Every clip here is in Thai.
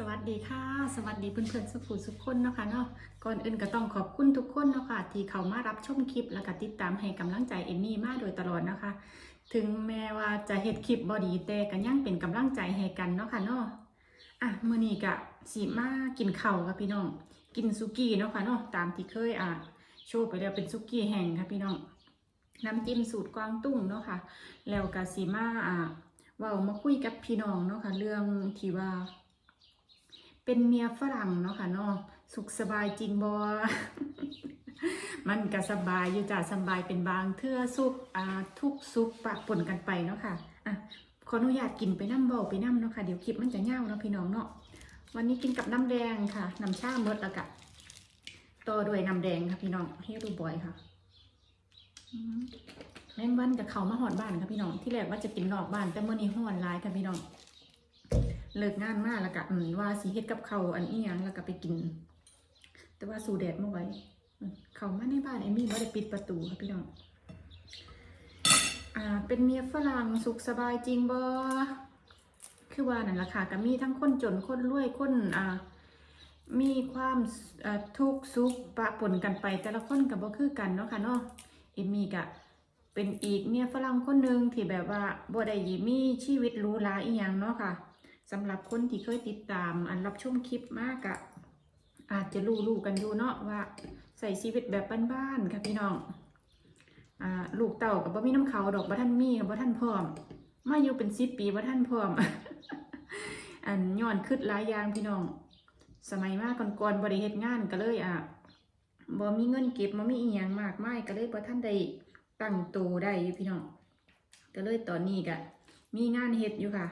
สวัสดีค่ะ สวัสดีเพื่อนๆสุขุสุขคนเนาะค่ะเนาะก่อนอื่นก็ต้องขอบคุณทุกคนเนาะค่ะที่เขามารับชมคลิปแล้วก็ติดตามให้กำลังใจเอมมี่มาโดยตลอดนะคะ ถึงแม้ว่าจะเฮ็ดคลิปบอดีแต่ก็ยังเป็นกำลังใจให้กันเนาะค่ะเนาะอะมื้อนี้ก็สิมากินเข้าค่ะพี่น้อง กินซุกี้เนาะค่ะเนาะตามที่เคยอะโชว์ไปแล้วเป็นซุกี้แห้งค่ะพี่น้องน้ำจิ้มสูตรกวางตุ้งเนาะค่ะแล้วก็สิมาอะเว้ามาคุยกับพี่น้องเนาะค่ะเรื่องที่ว่า เป็นเมียฝรั่งเนาะค่ะเนาะสุขสบายจริงบอมันก็สบายอยู่จ้ะสบายเป็นบางเทื่อสุขอ่าทุกสุขปะปนกันไปเนาะค่ะอะขออนุญาตกินไปน้ำเบาไปน้ำเนาะค่ะเดี๋ยวคลิปมันจะเง่าเนาะพี่น้องเนาะวันนี้กินกับน้ำแดงค่ะน้ำชาเมดแล้วก็ต่อด้วยน้ำแดงค่ะพี่น้องให้ดูบ่อยค่ะอืมแมงวันกับเขามาหอดบ้านค่ะพี่น้องที่แรกว่าจะกินนอกบ้านแต่เมื่อนี้หอนร้ายค่ะพี่น้อง เลิกงานมาแล้วก็ว่าสีเฮ็ดกับเขาอันอีหยังแล้วก็ไปกิน แต่ว่าสู่แดดมาไว้เขามาในบ้านเอมี่ว่ได้ปิดประตูค่ะพี่น้องอ่าเป็นเมียฝรั่งสุขสบายจริงบ่คือว่านั่นแหละค่ะก็มีทั้งคนจนคนรวยคนอ่ามีความทุกข์สุขปะปนกันไป แต่ละคนกับบ่คือกันเนาะค่ะเนาะเอมี่ก็เป็นอีกเมียฝรั่งคนหนึ่งที่แบบว่าบ่ได้มีชีวิตรูหราอีหยังเนาะค่ะ สำหรับคนที่เคยติดตามอันรับชมคลิปมากอะอาจจะรู้รู้กันอยู่เนาะว่าใส่ชีวิตแบบบ้านๆค่ะพี่น้องอ่าลูกเต่ากับบ่มีน้ำเขาดอกบ่ท่านมีกับบ่ท่านพร้อม มาอยู่เป็นสิบปีบ่ท่านพร้อม อันย้อนคืดหลายอย่างพี่น้อง สมัยมาก่อนๆบ่ได้เฮ็ดงานก็เลยอะบ่มีเงินเก็บบ่มีอีหยังมากมายก็เลยบ่ท่านได้ตั้งตัวได้พี่น้อง ก็เลยตอนนี้ก็มีงานเฮ็ดอยู่ค่ะ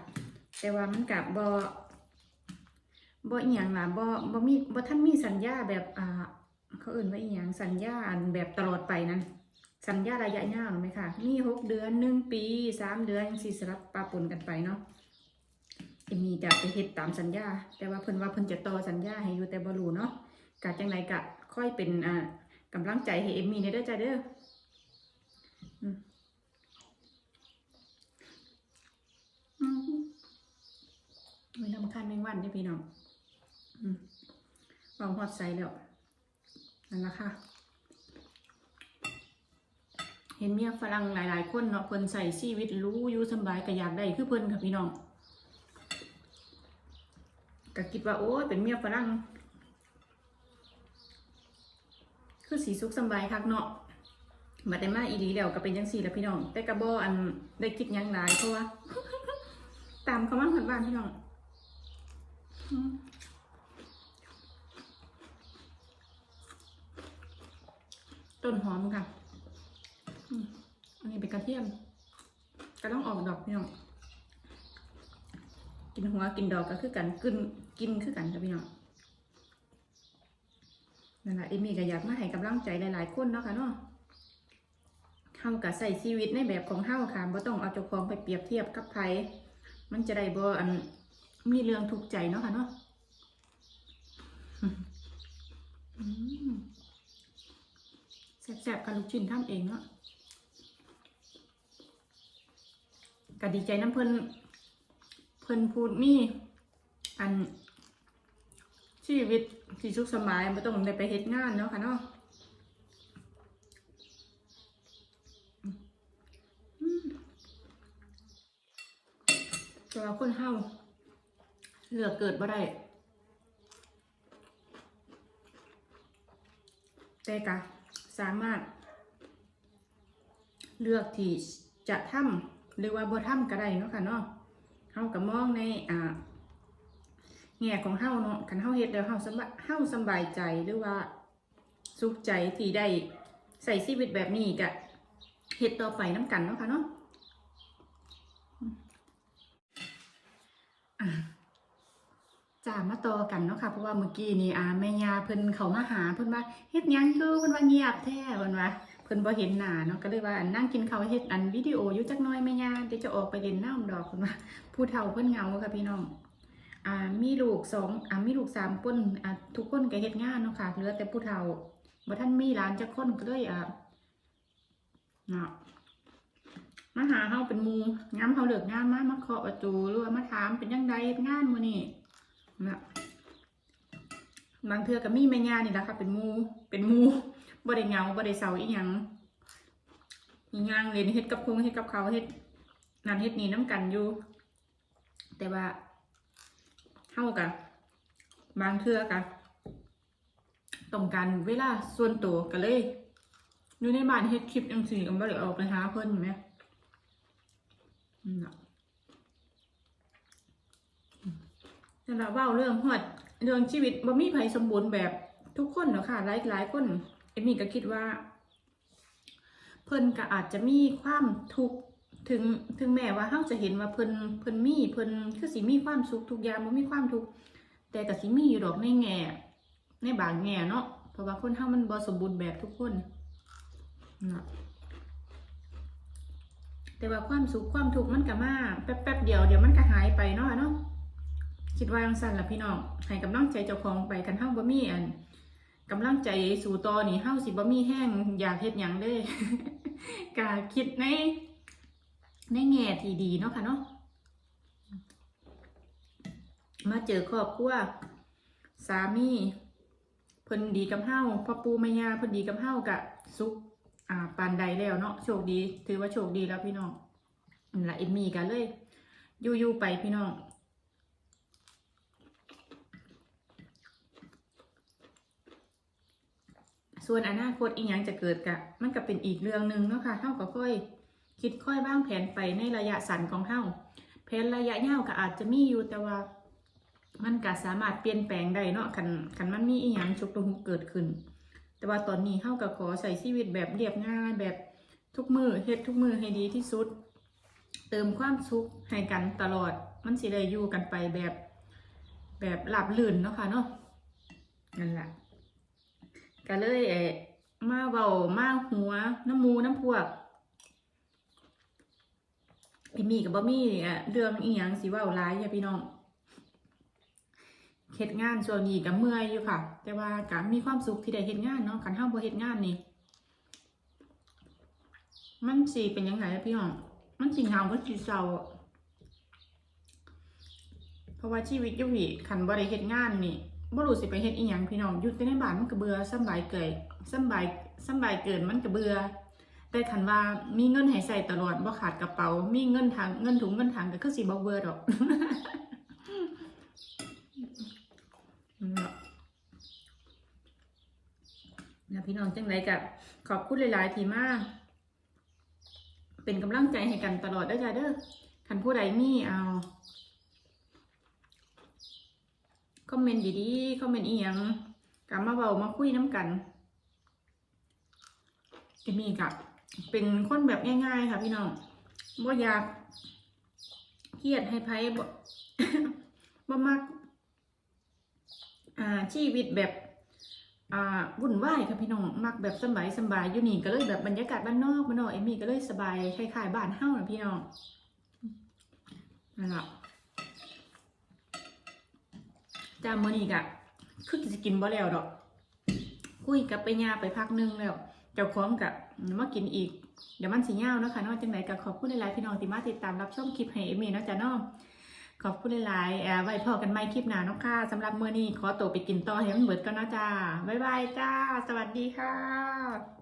แต่ว่ามันกับบ่บ่อีหยังล่ะบ่บ่มีบ่ท่านมีสัญญาแบบอ่าเขาเอื่นว่าอีหยังสัญญาอันแบบตลอดไปนั้น สัญญาระยะยาวไหมคะมีหกเดือนหนึ่งปีสามเดือนสี่สลับปะปนกันไปเนาะเอมมี่จะไปเฮ็ดตามสัญญา แต่ว่าเพิ่นว่าเพิ่นจะต่อสัญญาให้อยู่แต่บ่รู้เนาะกะจังไดกะค่อยเป็นอ่ากำลังใจให้เอมมี่เด้อจ้าเด้ออืมอืม ไม่ลำคันแมงวันได้พี่น้องอืมวางหอดใส่แล้วนั่นละค่ะ เห็นเมียฝรั่งหลาย ๆ คนเนาะเพิ่นใส่ชีวิตรู้อยู่สบายก็อยากได้คือเพิ่นค่ะพี่น้องก็คิดว่าโอ้ยเป็นเมียฝรั่งคือสีสุขสบายคักเนาะบัดได้มาอีหลีแล้วก็เป็นจังซี่แหละพี่น้อง แต่กระบออันได้คิดยังหลายเพราะว่า ตามเขามาหอดบ้านพี่น้อง ต้นหอมค่ะ อันนี้เป็นกระเทียมก็ต้องออกดอกพี่น้อง กินหัวกินดอกก็คือกันกินกินคือกันค่ะพี่น้องนั่นแหละเอมี่ก็อยากมาให้กำลังใจหลาย ๆ คนเนาะค่ะเนาะเฮาก็ใส่ชีวิตในแบบของเฮาค่ะบ่ต้องเอาเจ้าของไปเปรียบเทียบกับไผมันจะได้บ่อัน มีเรื่องถูกใจเนาะค่ะเนาะแซ่บๆกับลูกชิ้นทำเองเนาะก็ดีใจน้ำเพิ่นเพิ่นพูดมีอันชีวิตที่สุขสบายไม่ต้องได้ไปเฮ็ดงานเนาะค่ะเนาะแต่ว่าคนเฮา เลือกเกิดบ่ได้ แต่กะสามารถ เลือกที่จะทำหรือว่าบ่ทำก็ได้เนาะค่ะเนาะเฮาก็มองในอ่าแง่ของเฮาเนาะคันเฮาเฮ็ดแล้วเฮาสบายเฮาสบายใจหรือว่าสุขใจที่ได้ใส่ชีวิตแบบนี้ก็เฮ็ดต่อไปน้ำกันเนาะค่ะเนาะอะ จ้ามาต่อกันเนาะค่ะเพราะว่าเมื่อกี้นี่อาแม่ยาเพิ่นเขามาหาเพิ่นว่าเฮ็ดยังคือเพิ่นว่าเงียบแท้เพิ่นว่าเพิ่นบ่เห็นหน้าเนาะก็เลยว่านั่งกินข้าวเฮ็ดอันวิดีโออยู่จักหน่อยแม่ยาเดี๋ยวจะออกไปเล่นน้ำดอกเพิ่นว่าผู้เฒ่าเพิ่นเหงาค่ะพี่น้องอ่ามีลูกสองอ่ามีลูกสามคนอ่าทุกคนก็เฮ็ดงานเนาะค่ะเหลือแต่ผู้เฒ่าบ่ทันมีหลานจักคนก็เลยอ่าเนาะมาหาเฮาเป็นมู่ยามเฮาเลิกงานมามาเคาะประตูหรือว่ามาถามเป็นจังไดเฮ็ดงานมื้อนี้ นะบางเทือก็มีแม่ย่านี่แหละค่ะ เป็นมูเป็นมูบ่ได้เหงาบ่ได้เศร้าอีหยังมีงานเรียนเฮ็ดกับคงเฮ็ดกับเขาเฮ็ดนั่นเฮ็ดนี่น้ำกันอยู่ แต่ว่าเฮากับบางเทือกัต้องการเวลาส่วนตัวก็เลยอยู่ในบ้านเฮ็ดคลิปจังซี่ก็บ่ได้ออกไปหาเพิ่นแหมอืมนะ สำหรับเว้าเรื่องฮอดเรื่องชีวิตบ่มีไผสมบูรณ์แบบทุกคนเนาะค่ะหลายหลายคนเอมี่ก็คิดว่า เพิ่นก็อาจจะมีความทุกข์ถึงถึงแม้ว่าเฮาจะเห็นว่าเพิ่นเพิ่นมีเพิ่นคือสิมีความสุขทุกอย่างบ่มีความทุกข์แต่ก็สิมีอยู่ดอกในแง่ในบางแง่เนาะเพราะว่าคนเฮามันบ่สมบูรณ์แบบทุกคนนะแต่ว่าความสุขความทุกข์มันก็มาแป๊บๆเดียวเดี๋ยวมันก็หายไปเนาะเนาะ คิดว่าจังซั่นละพี่น้องให้กำลังใจเจ้าของไปกันเฮาบ่มีอันกำลังใจสู่ต่อนี่เฮาสิบ่มีแห้งอยากเฮ็ดหยังเด้ก็คิดในในแง่ที่ดีเนาะค่ะเนาะมาเจอครอบครัวสามีเพิ่นดีกับเฮาพ่อปูแม่ย่าเพิ่นดีกับเฮากะสุขอ่าปานใดแล้วเนาะโชคดี ถือว่าโชคดีแล้วพี่น้องละเอ็มมี่กันเลยอยู่ๆไปพี่น้อง ส่วนอนาคตอีกอย่างจะเกิดกะมันก็เป็นอีกเรื่องหนึ่งเนาะค่ะเท่ากับค่อย คิดค่อยบ้างแผนไปในระยะสั้นของเท่าแผนระยะยาวก็อาจจะมีอยู่แต่ว่ามันก็สามารถเปลี่ยนแปลงได้เนาะคันคันมันมีอีหยังฉุกละหุกเกิดขึ้น แต่ว่าตอนนี้เท่ากับขอใช้ชีวิตแบบเรียบง่ายแบบทุกมือเฮ็ดทุกมือให้ดีที่สุด เติมความสุขให้กันตลอด มันสิได้อยู่กันไปแบบ แบบหลับลื่นเนาะค่ะเนาะนั่นแหละ ก็เลยเอมาเบามาหัว น้ำมูน้ำพวกพี่มีกับบะมี่อะเรื่องอีหยังสิว่าร้ายอย่าพี่น้องเฮ็ดงานส่วนนี้ก็เมื่อยอยู่ค่ะ แต่ว่าก็มีความสุขที่ได้เฮ็ดงานเนาะคันเฮาบ่เฮ็ดงานนี่มันสิเป็นยังไงพี่น้องมันสิเหงามันสิเศร้าเพราะว่าชีวิตยู่พี่คันบ่ได้เฮ็ดงานนี่ บ่รู้สิไปเฮ็ดอีหยังพี่น้องอยู่แต่ในบ้านมันก็เบื่อสำบายเกยสำบายสบายเกินมันก็เบื่อแต่คันว่ามีเงินให้ใส่ตลอดบ่ขาดกระเป๋า มีเงินทางเงินถุงเงินทางก็คือสิบ่เบื่อดอกนะพี่น้องจังไรกับขอบคุณหลาย ๆ ทีมากเป็นกำลังใจให้กันตลอดเด้อจ้าเด้อคันผู้ใดมีเอา คอมเมนต์ดีๆคอมเมนต์อีหยังกลับมาเบามาคุยน้ำกันเอมี่กับเป็นคนแบบง่าย ๆ ค่ะพี่น้องบ่อยากเครียดให้ไพ่บ่บ่มักอ่าชีวิตแบบอ่าวุ่นวายค่ะพี่น้องมักแบบสบายสบายอยู่นี่ก็เลยแบบบรรยากาศบ้านนอกบ้านนอกเอมี่ก็เลยสบายคล้ายๆบ้านเฮ้านะพี่น้องนั่นแหละ จามมื้อนี้กะคือจกินบ่แล้วดอก คุยกับไปยาไปพักหนึงแล้วเจ้าของกะมากินอีก เดี๋ยวมันสิยาวเนาะค่ะนอกจังไดก็ขอบคุณหลายๆพี่น้องที่มาติดตามรับชมคลิปให้เอมี่เนาะจ้ะเนาะขอบคุณหลายๆแอร์ไว้พอกันใหม่คลิปหน้าเนาะค่ะสำหรับมื้อนี้ขอตัวไปกินต่อให้มันเบิดก่อนนะจ้าบ๊ายบายจ้า สวัสดีค่ะ